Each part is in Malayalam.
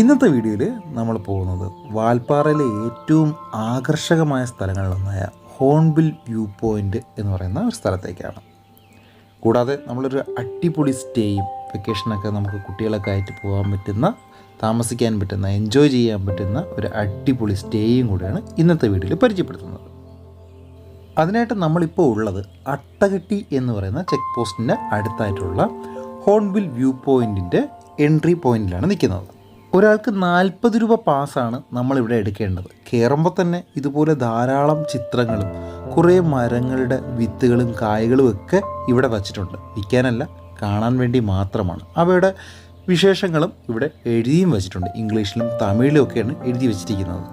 ഇന്നത്തെ വീഡിയോയിൽ നമ്മൾ പോകുന്നത് വാൽപ്പാറയിലെ ഏറ്റവും ആകർഷകമായ സ്ഥലങ്ങളിലൊന്നായ ഹോൺബിൽ വ്യൂ പോയിന്റ് എന്ന് പറയുന്ന ഒരു സ്ഥലത്തേക്കാണ്. കൂടാതെ നമ്മളൊരു അടിപൊളി സ്റ്റേയും വെക്കേഷനൊക്കെ നമുക്ക് കുട്ടികളൊക്കെ ആയിട്ട് പോകാൻ പറ്റുന്ന താമസിക്കാൻ പറ്റുന്ന എൻജോയ് ചെയ്യാൻ പറ്റുന്ന ഒരു അടിപൊളി സ്റ്റേയും കൂടിയാണ് ഇന്നത്തെ വീഡിയോയിൽ പരിചയപ്പെടുത്തുന്നത്. അതിനായിട്ട് നമ്മളിപ്പോൾ ഉള്ളത് അട്ടകെട്ടി എന്ന് പറയുന്ന ചെക്ക് പോസ്റ്റിന്റെ അടുത്തായിട്ടുള്ള ഹോൺബിൽ വ്യൂ പോയിന്റിന്റെ എൻട്രി പോയിന്റിലാണ് നിൽക്കുന്നത്. ഒരാൾക്ക് നാൽപ്പത് രൂപ പാസ്സാണ് നമ്മളിവിടെ എടുക്കേണ്ടത്. കയറുമ്പോൾ തന്നെ ഇതുപോലെ ധാരാളം ചിത്രങ്ങളും കുറേ മരങ്ങളുടെ വിത്തുകളും കായകളും ഒക്കെ ഇവിടെ വച്ചിട്ടുണ്ട്. വിൽക്കാനല്ല കാണാൻ വേണ്ടി മാത്രമാണ്. അവയുടെ വിശേഷങ്ങളും ഇവിടെ എഴുതിയും വെച്ചിട്ടുണ്ട്. ഇംഗ്ലീഷിലും തമിഴിലും ഒക്കെയാണ് എഴുതി വെച്ചിരിക്കുന്നത്.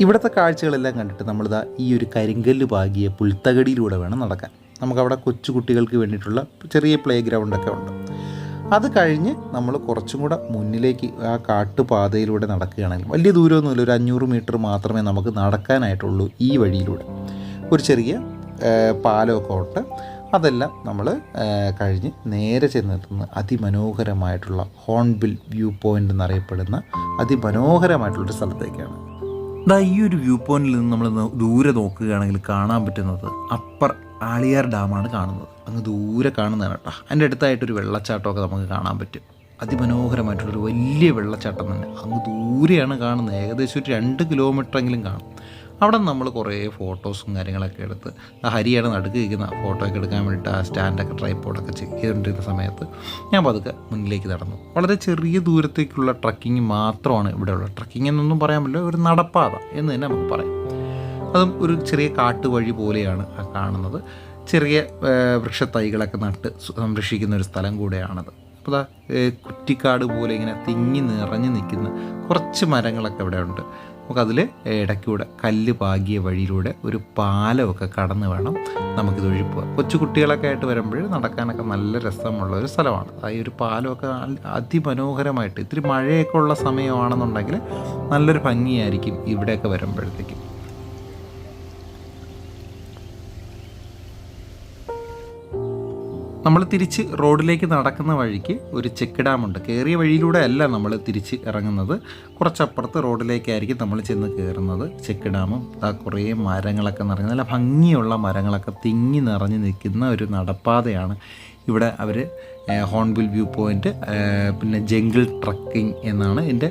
ഇവിടുത്തെ കാഴ്ചകളെല്ലാം കണ്ടിട്ട് നമ്മളിതാ ഈ ഒരു കരിങ്കല്ല് പാകിയ പുൽത്തകടിയിലൂടെ വേണം നടക്കാൻ. നമുക്കവിടെ കൊച്ചു കുട്ടികൾക്ക് വേണ്ടിയിട്ടുള്ള ചെറിയ പ്ലേ ഗ്രൗണ്ടൊക്കെ ഉണ്ട്. അത് കഴിഞ്ഞ് നമ്മൾ കുറച്ചും കൂടെ മുന്നിലേക്ക് ആ കാട്ടുപാതയിലൂടെ നടക്കുകയാണെങ്കിൽ വലിയ ദൂരമൊന്നുമില്ല. ഒരു അഞ്ഞൂറ് മീറ്റർ മാത്രമേ നമുക്ക് നടക്കാനായിട്ടുള്ളൂ ഈ വഴിയിലൂടെ. ഒരു ചെറിയ പാലമൊക്കെ ഉണ്ട്. അതെല്ലാം നമ്മൾ കഴിഞ്ഞ് നേരെ ചെന്നെത്തുന്ന അതിമനോഹരമായിട്ടുള്ള ഹോൺബിൽ വ്യൂ പോയിന്റ് എന്നറിയപ്പെടുന്ന അതിമനോഹരമായിട്ടുള്ളൊരു സ്ഥലത്തേക്കാണ്. ദാ ഈ ഒരു വ്യൂ പോയിന്റിൽ നിന്ന് നമ്മൾ ദൂരെ നോക്കുകയാണെങ്കിൽ കാണാൻ പറ്റുന്നത് അപ്പർ ആളിയാർ ഡാമാണ് കാണുന്നത്. അങ്ങ് ദൂരെ കാണുന്നതാണ് കേട്ടോ. അതിന്റെ അടുത്തായിട്ടൊരു വെള്ളച്ചാട്ടമൊക്കെ നമുക്ക് കാണാൻ പറ്റും. അതിമനോഹരമായിട്ടുള്ളൊരു വലിയ വെള്ളച്ചാട്ടം തന്നെ. അങ്ങ് ദൂരെയാണ് കാണുന്നത്. ഏകദേശം ഒരു രണ്ട് കിലോമീറ്ററെങ്കിലും കാണും. അവിടെ നമ്മൾ കുറേ ഫോട്ടോസും കാര്യങ്ങളൊക്കെ എടുത്ത് ആ ഹരിയാണ് നടുക്ക് ഇരിക്കുന്ന ഫോട്ടോ ഒക്കെ എടുക്കാൻ വേണ്ടിയിട്ട് ആ സ്റ്റാൻഡൊക്കെ ട്രൈപ്പോഡൊക്കെ ചെക്ക് ചെയ്തുകൊണ്ടിരുന്ന സമയത്ത് ഞാൻ പതുക്കെ മുന്നിലേക്ക് നടന്നു. വളരെ ചെറിയ ദൂരത്തേക്കുള്ള ട്രക്കിംഗ് മാത്രമാണ് ഇവിടെ ഉള്ളത്. ട്രക്കിംഗ് എന്നൊന്നും പറയാൻ പറ്റില്ല. ഒരു നടപ്പാത എന്ന് തന്നെ നമുക്ക് പറയാം. അതും ഒരു ചെറിയ കാട്ടുവഴി പോലെയാണ് കാണുന്നത്. ചെറിയ വൃക്ഷത്തൈകളൊക്കെ നട്ട് സംരക്ഷിക്കുന്ന ഒരു സ്ഥലം കൂടെയാണത്. അപ്പോൾ കുറ്റിക്കാട് പോലെ ഇങ്ങനെ തിങ്ങി നിറഞ്ഞു നിൽക്കുന്ന കുറച്ച് മരങ്ങളൊക്കെ ഇവിടെ ഉണ്ട്. നമുക്കതിൽ ഇടയ്ക്കൂടെ കല്ല് പാകിയ വഴിയിലൂടെ ഒരു പാലമൊക്കെ കടന്ന് വേണം നമുക്കിത് ഒഴിപ്പുക പോകാം കൊച്ചു കുട്ടികളൊക്കെ ആയിട്ട് വരുമ്പോൾ നടക്കാനൊക്കെ നല്ല രസമുള്ള ഒരു സ്ഥലമാണ്. ഈ ഒരു പാലമൊക്കെ അതിമനോഹരമായിട്ട് ഇത്തിരി മഴയൊക്കെ ഉള്ള സമയമാണെന്നുണ്ടെങ്കിൽ നല്ലൊരു ഭംഗിയായിരിക്കും ഇവിടെയൊക്കെ വരുമ്പോഴത്തേക്കും. നമ്മൾ തിരിച്ച് റോഡിലേക്ക് നടക്കുന്ന വഴിക്ക് ഒരു ചെക്ക് ഡാമുണ്ട്. കയറിയ വഴിയിലൂടെ അല്ല നമ്മൾ തിരിച്ച് ഇറങ്ങുന്നത്. കുറച്ചപ്പുറത്ത് റോഡിലേക്കായിരിക്കും നമ്മൾ ചെന്ന് കയറുന്നത് ചെക്ക് ഡാമും ആ കുറേ മരങ്ങളൊക്കെ നിറഞ്ഞ നല്ല ഭംഗിയുള്ള മരങ്ങളൊക്കെ തിങ്ങി നിറഞ്ഞ് നിൽക്കുന്ന ഒരു നടപ്പാതയാണ് ഇവിടെ അവർ ഹോൺബിൽ വ്യൂ പോയിന്റ് പിന്നെ ജംഗിൾ ട്രക്കിംഗ് എന്നാണ് എന്റെ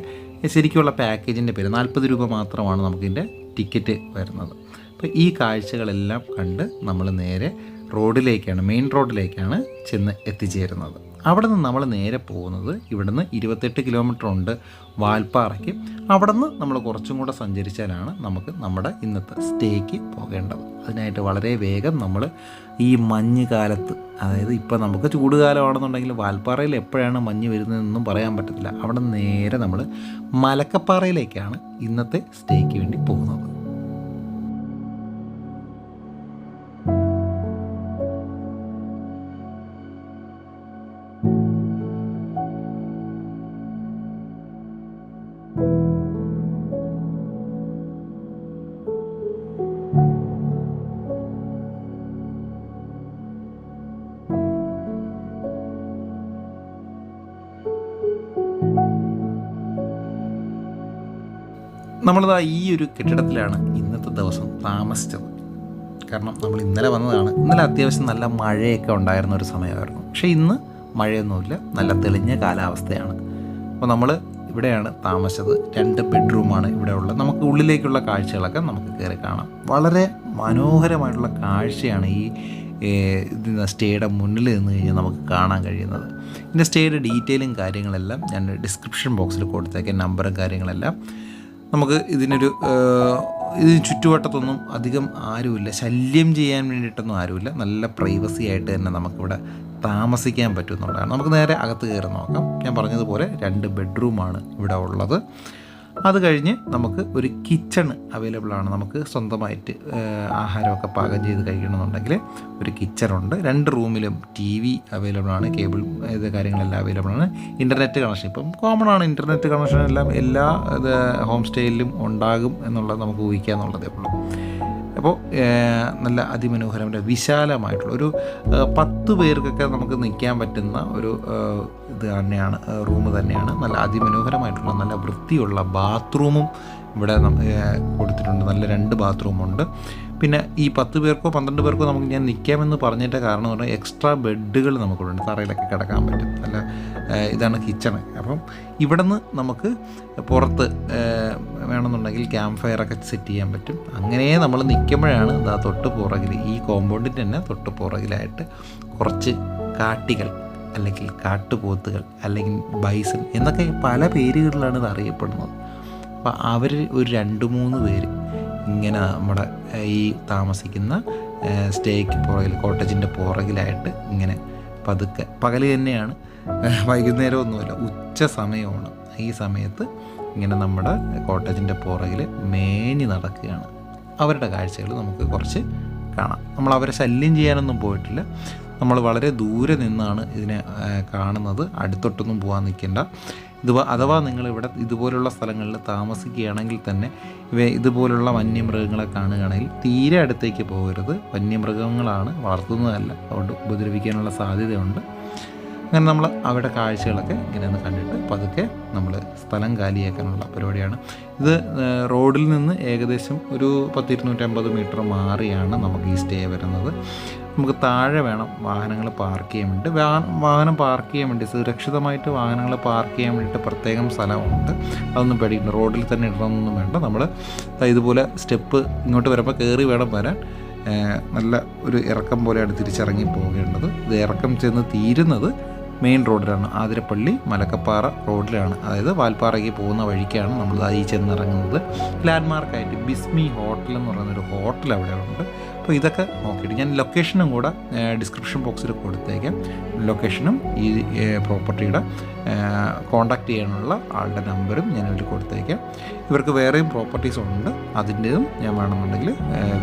ശരിക്കുള്ള പാക്കേജിന്റെ പേര്. നാൽപ്പത് രൂപ മാത്രമാണ് നമുക്കിതിന്റെ ടിക്കറ്റ് വരുന്നത്. അപ്പോൾ ഈ കാഴ്ചകളെല്ലാം കണ്ട് നമ്മൾ നേരെ റോഡിലേക്കാണ് മെയിൻ റോഡിലേക്കാണ് ചെന്ന് എത്തിച്ചേരുന്നത്. അവിടെ നിന്ന് നമ്മൾ നേരെ പോകുന്നത് ഇവിടുന്ന് ഇരുപത്തെട്ട് കിലോമീറ്റർ ഉണ്ട് വാൽപ്പാറയ്ക്ക്. അവിടെ നിന്ന് നമ്മൾ കുറച്ചും കൂടെ സഞ്ചരിച്ചാലാണ് നമുക്ക് നമ്മുടെ ഇന്നത്തെ സ്റ്റേക്ക് പോകേണ്ടത്. അതിനായിട്ട് വളരെ വേഗം നമ്മൾ ഈ മഞ്ഞ് കാലത്ത് അതായത് ഇപ്പോൾ നമുക്ക് ചൂട് ചൂടുകാലമാണെന്നുണ്ടെങ്കിൽ വാൽപ്പാറയിൽ എപ്പോഴാണ് മഞ്ഞ് വരുന്നതെന്നൊന്നും പറയാൻ പറ്റത്തില്ല. അവിടെ നേരെ നമ്മൾ മലക്കപ്പാറയിലേക്കാണ് ഇന്നത്തെ സ്റ്റേക്ക് വേണ്ടി പോകുന്നത്. നമ്മളിതാ ഈ ഒരു കെട്ടിടത്തിലാണ് ഇന്നത്തെ ദിവസം താമസിച്ചത്. കാരണം നമ്മൾ ഇന്നലെ വന്നതാണ്. ഇന്നലെ അത്യാവശ്യം നല്ല മഴയൊക്കെ ഉണ്ടായിരുന്ന ഒരു സമയമായിരുന്നു. പക്ഷേ ഇന്ന് മഴയൊന്നുമില്ല. നല്ല തെളിഞ്ഞ കാലാവസ്ഥയാണ്. അപ്പോൾ നമ്മൾ ഇവിടെയാണ് താമസിച്ചത്. രണ്ട് ബെഡ്റൂമാണ് ഇവിടെ ഉള്ളത്. നമുക്ക് ഉള്ളിലേക്കുള്ള കാഴ്ചകളൊക്കെ നമുക്ക് കയറി കാണാം. വളരെ മനോഹരമായിട്ടുള്ള കാഴ്ചയാണ് ഈ സ്റ്റേയുടെ മുന്നിൽ നിന്ന് കഴിഞ്ഞാൽ നമുക്ക് കാണാൻ കഴിയുന്നത്. ഇതിന്റെ സ്റ്റേയുടെ ഡീറ്റെയിലും കാര്യങ്ങളെല്ലാം ഞാൻ ഡിസ്ക്രിപ്ഷൻ ബോക്സിൽ കൊടുത്തേക്കാം. നമ്പറും കാര്യങ്ങളെല്ലാം. നമുക്ക് ഇതിനൊരു ഇതിന് ചുറ്റുവട്ടത്തൊന്നും അധികം ആരുമില്ല. ശല്യം ചെയ്യാൻ വേണ്ടിയിട്ടൊന്നും ആരുമില്ല. നല്ല പ്രൈവസി ആയിട്ട് തന്നെ നമുക്കിവിടെ താമസിക്കാൻ പറ്റുമെന്നുള്ളതാണ് നമുക്ക് നേരെ അകത്ത് കയറി നോക്കാം. ഞാൻ പറഞ്ഞതുപോലെ രണ്ട് ബെഡ്റൂമാണ് ഇവിടെ ഉള്ളത്. അത് കഴിഞ്ഞ് നമുക്ക് ഒരു കിച്ചൺ അവൈലബിൾ ആണ്. നമുക്ക് സ്വന്തമായിട്ട് ആഹാരമൊക്കെ പാകം ചെയ്ത് കഴിക്കണമെന്നുണ്ടെങ്കിൽ ഒരു കിച്ചണുണ്ട് രണ്ട് റൂമിലും ടി വി അവൈലബിൾ ആണ്. കേബിൾ ഇത് കാര്യങ്ങളെല്ലാം അവൈലബിൾ ആണ്. ഇന്റർനെറ്റ് കണക്ഷൻ ഇപ്പം കോമൺ ആണ്. ഇന്റർനെറ്റ് കണക്ഷൻ എല്ലാം എല്ലാ ഹോം സ്റ്റേയിലും ഉണ്ടാകും എന്നുള്ളത് നമുക്ക് ഊഹിക്കാന്നുള്ളതേ ഉള്ളൂ. അപ്പോൾ നല്ല അതിമനോഹരമായ വിശാലമായിട്ടുള്ള ഒരു പത്ത് പേർക്കൊക്കെ നമുക്ക് നിൽക്കാൻ പറ്റുന്ന ഒരു ഇത് തന്നെയാണ് റൂം തന്നെയാണ്. നല്ല അതിമനോഹരമായിട്ടുള്ള നല്ല വൃത്തിയുള്ള ബാത്റൂമും ഇവിടെ കൊടുത്തിട്ടുണ്ട്. നല്ല രണ്ട് ബാത്റൂമുണ്ട്. പിന്നെ ഈ പത്ത് പേർക്കോ പന്ത്രണ്ട് പേർക്കോ നമുക്ക് ഞാൻ നിൽക്കാമെന്ന് പറഞ്ഞിട്ട് കാരണം എന്ന് പറഞ്ഞാൽ എക്സ്ട്രാ ബെഡുകൾ നമുക്കുണ്ട്. തറയിലൊക്കെ കിടക്കാൻ പറ്റും. നല്ല ഇതാണ് കിച്ചണ്. അപ്പം ഇവിടെ നിന്ന് നമുക്ക് പുറത്ത് വേണമെന്നുണ്ടെങ്കിൽ ക്യാമ്പ് ഫയറൊക്കെ സെറ്റ് ചെയ്യാൻ പറ്റും. അങ്ങനെ നമ്മൾ നിൽക്കുമ്പോഴാണ് ഇതാ തൊട്ട് പുറകിൽ ഈ കോമ്പൗണ്ടിന്റെ തന്നെ തൊട്ട് പുറകിലായിട്ട് കുറച്ച് കാട്ടികൾ അല്ലെങ്കിൽ കാട്ടുപോത്തുകൾ അല്ലെങ്കിൽ ബൈസൺ എന്നൊക്കെ പല പേരുകളിലാണ് ഇത് അറിയപ്പെടുന്നത്. അപ്പോൾ അവർ ഒരു രണ്ട് മൂന്ന് പേര് ഇങ്ങനെ നമ്മുടെ ഈ താമസിക്കുന്ന സ്റ്റേക്ക് പുറകിൽ കോട്ടേജിന്റെ പുറകിലായിട്ട് ഇങ്ങനെ പതുക്കെ. പകൽ തന്നെയാണ്. വൈകുന്നേരം ഒന്നുമില്ല ഉച്ച സമയമാണ്. ഈ സമയത്ത് ഇങ്ങനെ നമ്മുടെ കോട്ടേജിന്റെ പുറകിൽ മേഞ്ഞ് നടക്കുകയാണ്. അവരുടെ കാഴ്ചകൾ നമുക്ക് കുറച്ച് കാണാം. നമ്മൾ അവരെ ശല്യം ചെയ്യാനൊന്നും പോയിട്ടില്ല. നമ്മൾ വളരെ ദൂരെ നിന്നാണ് ഇതിനെ കാണുന്നത്. അടുത്തൊട്ടൊന്നും പോകാൻ നിൽക്കേണ്ട. ഇത് അഥവാ നിങ്ങൾ ഇവിടെ ഇതുപോലുള്ള സ്ഥലങ്ങളിൽ താമസിക്കുകയാണെങ്കിൽ തന്നെ ഇവ ഇതുപോലുള്ള വന്യമൃഗങ്ങളെ കാണുകയാണെങ്കിൽ തീരെ അടുത്തേക്ക് പോകരുത്. വന്യമൃഗങ്ങളാണ് വളർത്തുന്നതല്ല. അതുകൊണ്ട് ഉപദ്രവിക്കാനുള്ള സാധ്യതയുണ്ട്. അങ്ങനെ നമ്മൾ അവിടെ കാഴ്ചകളൊക്കെ ഇങ്ങനെ ഒന്ന് കണ്ടിട്ട് പതുക്കെ നമ്മൾ സ്ഥലം കാലിയാക്കാനുള്ള പരിപാടിയാണ്. ഇത് റോഡിൽ നിന്ന് ഏകദേശം ഒരു പത്തിരുന്നൂറ്റമ്പത് മീറ്റർ മാറിയാണ് നമുക്ക് ഈ സ്റ്റേ വരുന്നത്. നമുക്ക് താഴെ വേണം വാഹനങ്ങൾ പാർക്ക് ചെയ്യാൻ വേണ്ടി. വാഹനം പാർക്ക് ചെയ്യാൻ വേണ്ടി സുരക്ഷിതമായിട്ട് വാഹനങ്ങൾ പാർക്ക് ചെയ്യാൻ വേണ്ടിയിട്ട് പ്രത്യേകം സ്ഥലമുണ്ട്. അതൊന്നും പേടിക്കണ്ട റോഡിൽ തന്നെ ഇടണമെന്നൊന്നും വേണ്ട. നമ്മൾ ഇതുപോലെ സ്റ്റെപ്പ് ഇങ്ങോട്ട് വരുമ്പോൾ കയറി വേണം വരാൻ. നല്ല ഒരു ഇറക്കം പോലെയാണ് തിരിച്ചിറങ്ങി പോകേണ്ടത്. ഇത് ഇറക്കം ചെന്ന് തീരുന്നത് മെയിൻ റോഡിലാണ് ആതിരപ്പള്ളി മലക്കപ്പാറ റോഡിലാണ്. അതായത് വാൽപ്പാറയ്ക്ക് പോകുന്ന വഴിക്കാണ് നമ്മൾ ഈ ചെന്നിറങ്ങുന്നത്. ലാൻഡ്മാർക്കായിട്ട് ബിസ്മി ഹോട്ടൽ എന്ന് പറയുന്നൊരു ഹോട്ടൽ അവിടെ ഉണ്ട് അപ്പോൾ ഇതൊക്കെ നോക്കിയിട്ട് ഞാൻ ലൊക്കേഷനും കൂടെ ഡിസ്ക്രിപ്ഷൻ ബോക്സിൽ കൊടുത്തേക്കാം. ലൊക്കേഷനും ഈ പ്രോപ്പർട്ടിയുടെ കോണ്ടാക്ട് ചെയ്യാനുള്ള ആളുടെ നമ്പറും ഞാൻ അതിൽ കൊടുത്തേക്കാം. ഇവർക്ക് വേറെയും പ്രോപ്പർട്ടീസ് ഉണ്ട്. അതിന്റെതും ഞാൻ വേണമെന്നുണ്ടെങ്കിൽ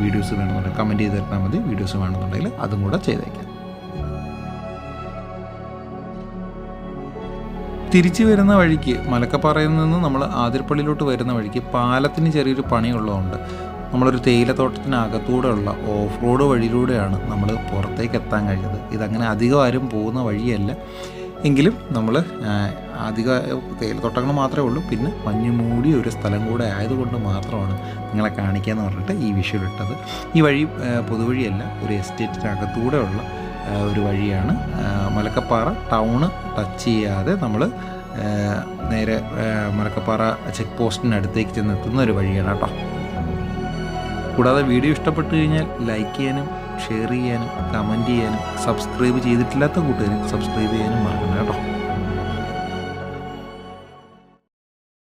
വീഡിയോസ് വേണമെന്നുണ്ടെങ്കിൽ കമന്റ് ചെയ്ത് തന്നാൽ മതി. വീഡിയോസ് വേണമെന്നുണ്ടെങ്കിൽ അതും കൂടെ ചെയ്തേക്കാം. തിരിച്ചു വരുന്ന വഴിക്ക് മലക്കപ്പാറയിൽ നിന്ന് നമ്മൾ ആതിരപ്പള്ളിയിലോട്ട് വരുന്ന വഴിക്ക് പാലത്തിന് ചെറിയൊരു പണിയുള്ളതുകൊണ്ട് നമ്മളൊരു തേയിലത്തോട്ടത്തിനകത്തൂടെയുള്ള ഓഫ് റോഡ് വഴിയിലൂടെയാണ് നമ്മൾ പുറത്തേക്ക് എത്താൻ കഴിഞ്ഞത്. ഇതങ്ങനെ അധികം ആരും പോകുന്ന വഴിയല്ല. എങ്കിലും നമ്മൾ അധിക തേയിലത്തോട്ടങ്ങൾ മാത്രമേ ഉള്ളൂ. പിന്നെ മഞ്ഞ് മൂടിയ ഒരു സ്ഥലം കൂടെ ആയതുകൊണ്ട് മാത്രമാണ് നിങ്ങളെ കാണിക്കാമെന്ന് പറഞ്ഞിട്ട് ഈ വിഷയം ഇട്ടത് ഈ വഴി പൊതുവഴിയല്ല ഒരു എസ്റ്റേറ്റിനകത്തൂടെയുള്ള ഒരു വഴിയാണ്. മലക്കപ്പാറ ടൗണ് ടച്ച് ചെയ്യാതെ നമ്മൾ നേരെ മലക്കപ്പാറ ചെക്ക് പോസ്റ്റിനടുത്തേക്ക് ചെന്നെത്തുന്ന ഒരു വഴിയാണ് കേട്ടോ. കൂടാതെ വീഡിയോ ഇഷ്ടപ്പെട്ടു കഴിഞ്ഞാൽ ലൈക്ക് ചെയ്യാനും ഷെയർ ചെയ്യാനും കമന്റ് ചെയ്യാനും സബ്സ്ക്രൈബ് ചെയ്തിട്ടില്ലാത്ത കൂട്ടുകാർ സബ്സ്ക്രൈബ് ചെയ്യാനും മറക്കണം കേട്ടോ.